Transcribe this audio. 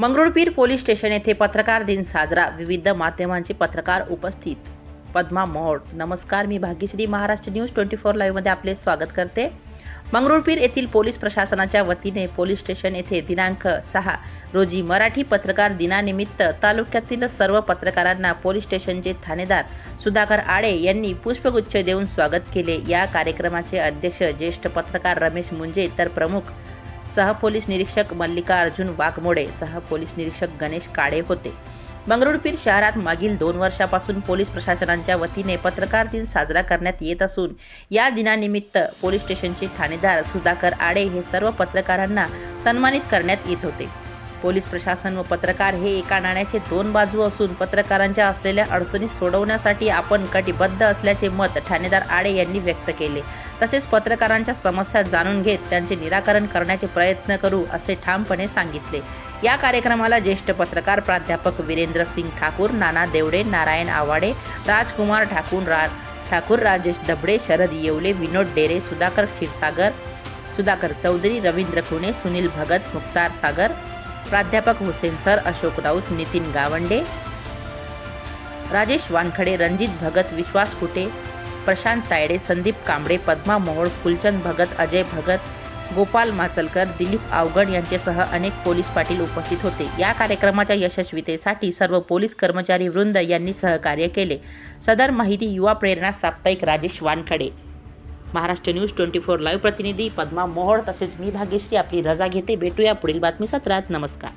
Mangrulpir police station येथे पत्रकार दिन साजरा. विविध माध्यमांचे पत्रकार उपस्थित. पद्मा मोहोड नमस्कार. मी Bhagyashree Maharashtra news twenty four लाईव्हमध्ये आपले स्वागत करते. मंगरुळपीर येथील पोलीस प्रशासनाच्या वतीने पोलीस स्टेशन येथे दिनांक सहा रोजी मराठी पत्रकार दिनानिमित्त तालुक्यातील सर्व पत्रकारांना पोलीस स्टेशनचे ठाणेदार सुधाकर आडे यांनी पुष्पगुच्छ देऊन स्वागत केले. या कार्यक्रमाचे अध्यक्ष ज्येष्ठ पत्रकार रमेश मुंजे तर प्रमुख सहपोलीस निरीक्षक मल्लिकार्जुन वाघमोडे वाघमोडे सहपोलीस निरीक्षक गणेश काळे होते. मंगरुळपीर शहरात मागील दोन वर्षापासून पोलीस प्रशासनाच्या वतीने पत्रकार दिन साजरा करण्यात येत असून या दिनानिमित्त पोलीस स्टेशनचे ठाणेदार सुधाकर आडे हे सर्व पत्रकारांना सन्मानित करण्यात येत होते. पोलीस प्रशासन व पत्रकार हे एका नाण्याचे दोन बाजू असून पत्रकारांच्या असलेल्या अडचणी सोडवण्यासाठी आपण कटिबद्ध असल्याचे मत ठाणेदार आडे यांनी व्यक्त केले. तसेच पत्रकारांच्या समस्या जाणून घेत त्यांचे निराकरण करण्याचे प्रयत्न करू असे ठामपणे सांगितले. या कार्यक्रमाला ज्येष्ठ पत्रकार प्राध्यापक वीरेंद्र सिंग ठाकूर नाना देवडे नारायण आवाडे राजकुमार ठाकूर रा ठाकूर राजेश दबडे शरद येवले विनोद डेरे सुधाकर क्षीरसागर सुधाकर चौधरी रवींद्र खुणे सुनील भगत मुक्तार सागर प्राध्यापक हुसेन सर अशोक राऊत नितीन गावंडे राजेश वानखडे रणजित भगत विश्वास कुटे प्रशांत तायडे संदीप कांबळे पद्मा मोहोळ फुलचंद भगत अजय भगत गोपाल माचलकर दिलीप आवगण यांच्यासह अनेक पोलीस पाटील उपस्थित होते. या कार्यक्रमाच्या यशस्वीतेसाठी सर्व पोलीस कर्मचारी वृंद यांनी सहकार्य केले. सदर माहिती युवा प्रेरणा साप्ताहिक Rajesh Wankhade. Maharashtra news twenty four live प्रतिनिधी पद्मा मोहोळ तसेच मी भाग्यश्री आपली रजा घेते. भेटूया पुढील बातमी सत्रात. नमस्कार.